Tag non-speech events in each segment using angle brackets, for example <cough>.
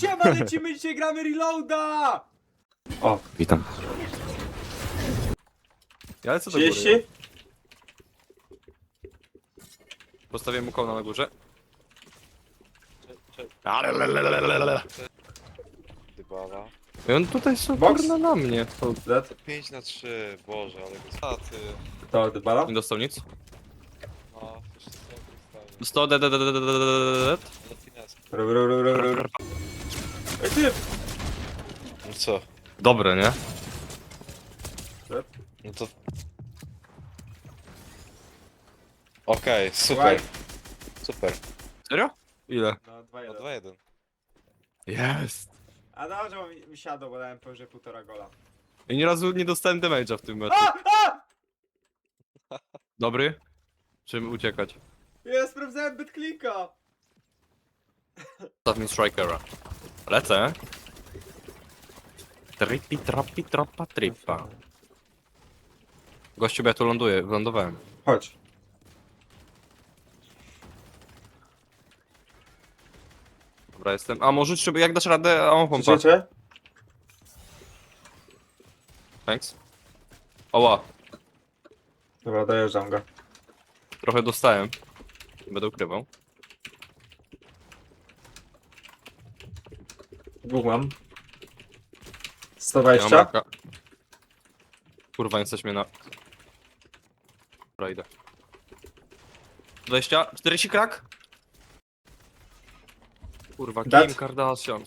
Siema, lecimy dzisiaj, gramy reloada! O, Witam. ja lecę do góry. Postawię mu kołna na górze. Alelelelelelele. Dybala. I on tutaj Box? super na mnie. 5 na 3, boże, ale go ty, To Dybala? nie dostał nic. no, to 100 dead. Ale finesse. Ru, ru, ru, ru, ru. Ej ty! No co? Dobre, nie? No to... Okej, super, White. super. Serio? Ile? No, No 2-1. 2-1. Jest. A dobrze, bo mi, mi siadło, bo dałem powyżej półtora gola. I nie razu nie dostałem damage'a w tym meczu. Dobry? Czym uciekać? Ja sprawdzałem byt klika! Staw mi strikera. Lecę. Tripi, trapi, trapa, tripa. Gościu, bo ja tu ląduję, wylądowałem. Chodź. Dobra, jestem. A może trzeba, jak dasz radę? A on pompa. Życie? Thanks. Oła, Dobra, dojeżdżam go. trochę dostałem. Nie Będę ukrywał. Dwóch mam. Ja mam 120? raka. Kurwa, nie stać mnie na... Dobra, idę. 20, 40 krak? Kurwa, Dat? Kim Kardashian.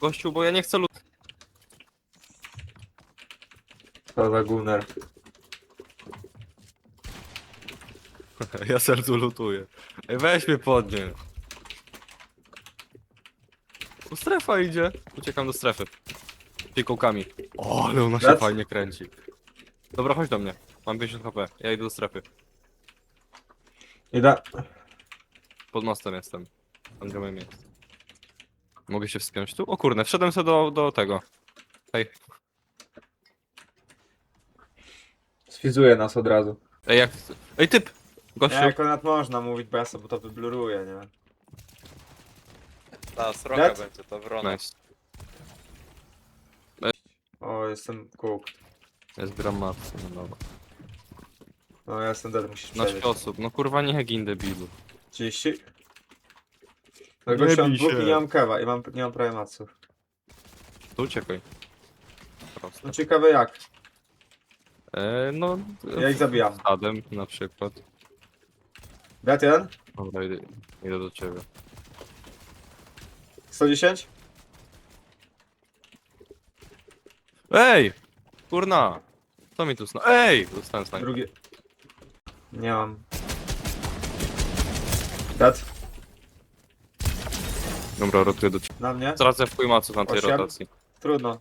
Gościu, bo ja nie chcę lud... To za gunner. <laughs> ja sercu lutuję. Ej, weź mnie podnie. Tu strefa idzie. Uciekam do strefy. Pikołkami. O, ale ona się fajnie kręci. Dobra, chodź do mnie. Mam 50 HP. Ja idę do strefy. Idę. Pod mostem jestem. Tam gdzie moje miejsce. Mogę się wspiąć tu? O kurde, wszedłem sobie do, do tego. Hej. Sfizuje nas od razu. Ej, jak... Ej, typ! Gościu. Nie, akurat można mówić, bo ja sobie to wybluruję, nie? Ta sroga Dat? będzie, to wrona. Nice. O, jestem cook. Ja zbieram matki, no dobra. No, ja jestem dead, musisz 15 przebiec. osób, no kurwa nie gin debilu. 30? No Nie gościu, mam bij dwóch się. i nie mam kewa i mam, nie mam prawie maców. To uciekaj. Prosto. No ciekawe jak. E, no... Ja ich zabijam. Adem na przykład. Dead jeden? Dobra, idę, idę do ciebie. 110? Ej! Kurna! Co mi tu sna... Ej! Dostałem snajper. Drugi. Nie mam. Dead? Dobra, rotuję do ciebie. Na mnie? Ja w maców na tej Osiem. rotacji. Trudno.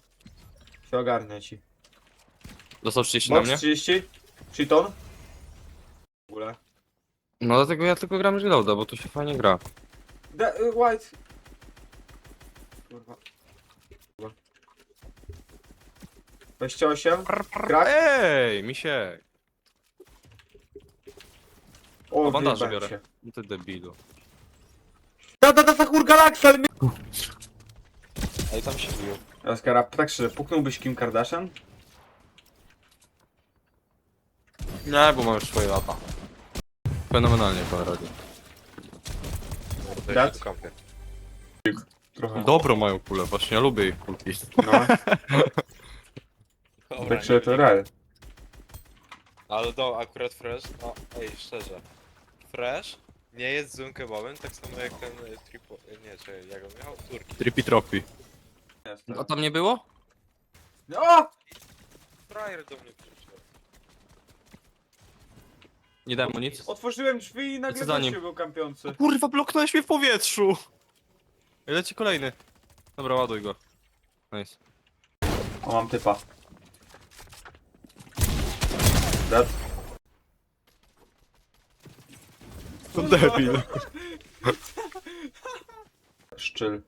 Się ogarnę ci. Dostał 30 na Box mnie? 30? Cheaton? W ogóle. No dlatego ja tylko gram reloada, bo to się fajnie gra. De y, white. Kurwa. Kurwa. 28? Krak? Ej, misiek! O, A bandaże wyjebałem biorę. się. No ty debilu. Da, da, da, Sahur Galaxy! Ale tam się bił. Oskara, tak szczerze, puknąłbyś Kim Kardashian? Nie, bo mam już swoje lata. Fenomenalnie pan radzi. Dat? się kąpię. Trochę. Dobro mają kulę, właśnie ja lubię ich kulki. No, <laughs> Dobra, tak to real. Ale do, akurat Fresh, no ej, szczerze. Fresh nie jest złym kebabem, tak samo jak ten y, tripo... y, Nie, czy jak on miał? Turki. Tripi tropi. A tam nie było? O! Frajer do mnie przyszedł. Nie dałem mu nic. Otworzyłem drzwi i nagle za nim? gościu był kampiący. Kurwa, bloknąłeś mnie w powietrzu! Leci kolejny. Dobra, ładuj go. Nice. O, mam typa. Dead. To debil. <laughs> Szczyl.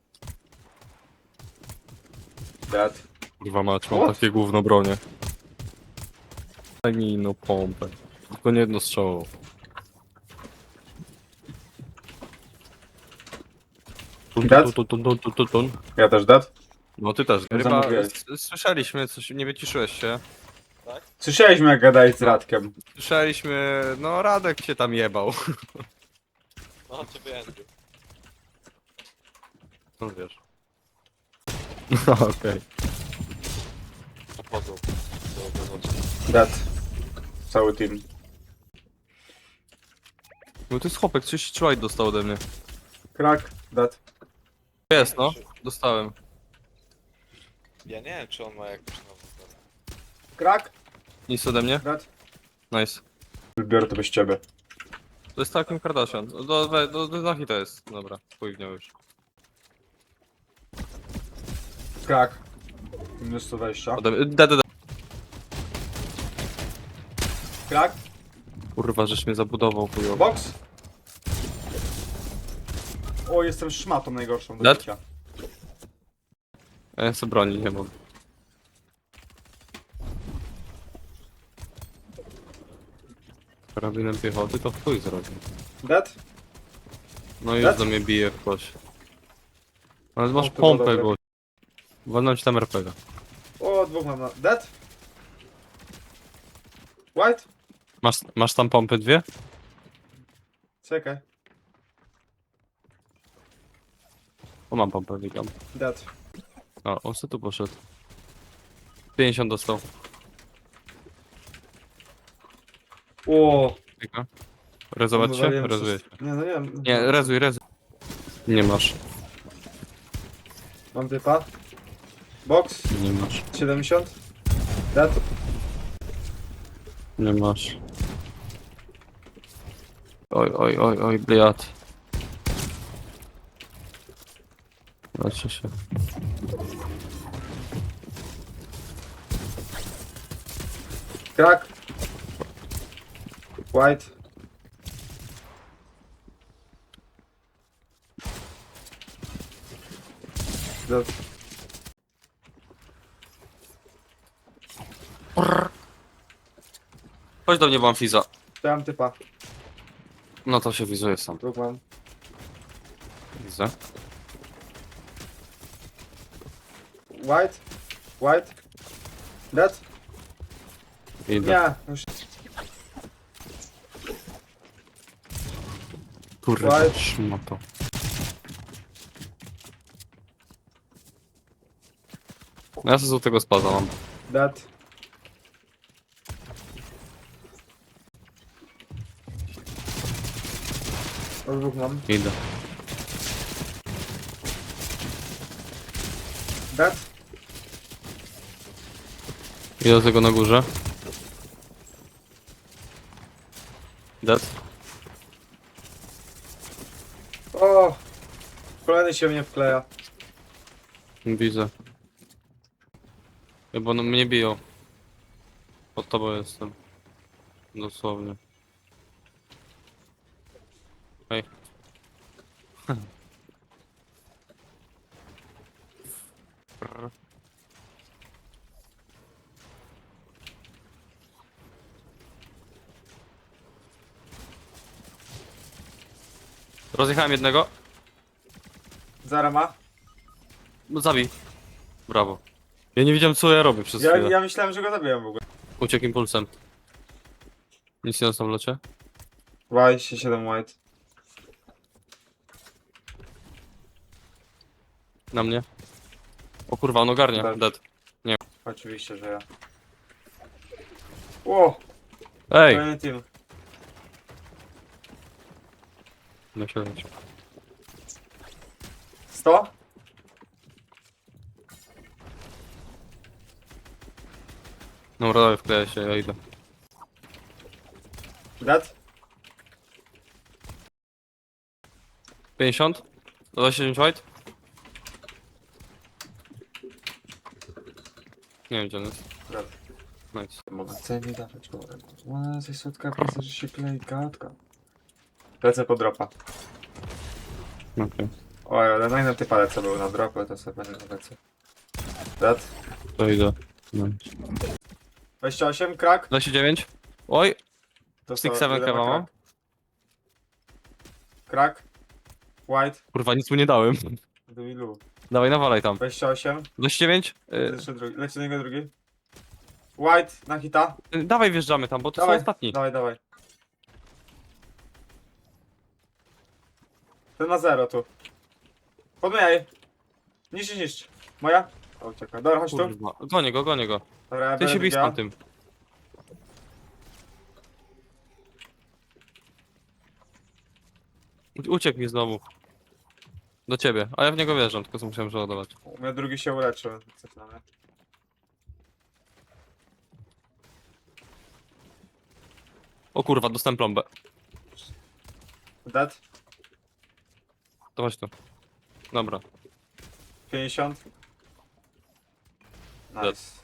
Dead. Kurwa mać, mam What? takie gówno bronie. Daj mi inną pompę. Tylko nie jedno strzało. Tun, Dead? tun, tun, tun, tun, tun, tun. Ja też dead. No ty też. Zamówiłeś. s- słyszeliśmy, coś nie wyciszyłeś się. Słyszeliśmy jak gadałeś z Radkiem. Słyszeliśmy, no Radek się tam jebał. <laughs> No, ciebie Andrew. No wiesz. <laughs> No okej. Nocy. Dead. Cały team. No to jest chłopek, coś Troy dostał ode mnie. Krak. Dead. Jest no, dostałem. Ja nie wiem, czy on ma jakąś nową broń. Krak. Nic ode mnie? Dead. Nice. Wybiorę to bez ciebie. To jest takim Kardashian. Do, do, do, do, do to jest. Dobra, chuj w nią już. Krak. Minus 120. Ode mnie. Da, da, da. Krak. Kurwa, żeś mnie zabudował chujowo. Box. O, jestem szmatą najgorszą do Dead? życia. Ja sobie broni nie mam. Karabinem piechoty to chuj zrobił. Dead. No już Dead? do mnie bije ktoś. Ale masz to było pompę, dobre. Wolno ci tam RPG. O, dwóch mam na... Dead. White. Masz, masz tam pompy dwie? Czekaj. O, mam pompę, witam. Dead. O, on se tu poszedł. 50 dostał. O. Czeka. Rezować się? wywaliłem się. przez- Nie, no nie wiem. Nie, rezuj, rezuj. Nie masz. Mam typa. Box. Nie masz. 70. Dead. Nie masz. Oj, oj, oj, oj, bliat. Leczę się. Krak. White. Dead. Chodź do mnie, mam fiza. Chciałem typa. No to się wizuje sam. Mam. Widzę. White. White. Dead. Idę. Nie. Już. Kurwa, White. szmato. No ja sobie złotego spada mam. Dead. Dwóch mam. Idę. Dead. Idę do tego na górze. Dead. O! Kolejny się mnie wkleja. Widzę. Bo no mnie biją. Pod tobą jestem. Dosłownie. Hej. Rozjechałem jednego. Zara ma. No zabij. Brawo. Ja nie wiedziałem co ja robię przez Ja, chwilę. ja myślałem, że go zabiłem w ogóle. Uciekł impulsem. Nic nie dostał w locie? 27 white. Na mnie. O kurwa, on ogarnia. Tak. Dead. Oczywiście, że ja. O! Ej! Kolejny team. Myślę, 100? Dobra, dawaj, wkleję się, ja idę. Dead? 50? 29 white? Nie wiem gdzie on jest. Dead. Nice. Mogę cenie dawać go. Ła, coś słodka, widzę, że się klei gadka. Lecę po dropa. Okej. Oj, ale na innym typa lecę był na dropę, to sobie będę lecę. Dead? To idę. Nice. 28, krak? 29? Oj! To Six seven ile ma mam? Krak? Krak? White. Kurwa, nic mu nie dałem. Do ilu? Dawaj, nawalaj tam. 29. 29? Jeszcze drugi. Leci do niego drugi. White na hita. Y, dawaj wjeżdżamy tam, bo to Dawaj, są ostatni. Dawaj, dawaj. Ten ma zero tu. Podmieniaj. Niszcz, niszcz. Moja? O, ucieka. Dobra, chodź tu. Kurwa, gonię go, gonię go. Dobra, ja Ty się bij z. U- Uciekł mi znowu. Do ciebie, a ja w niego wjeżdżam, tylko co musiałem przeładować. U mnie drugi się uleczył. Cofnamy. O kurwa, dostałem plombę. Dead. To chodź tu. Dobra. 50. Dead. Nice.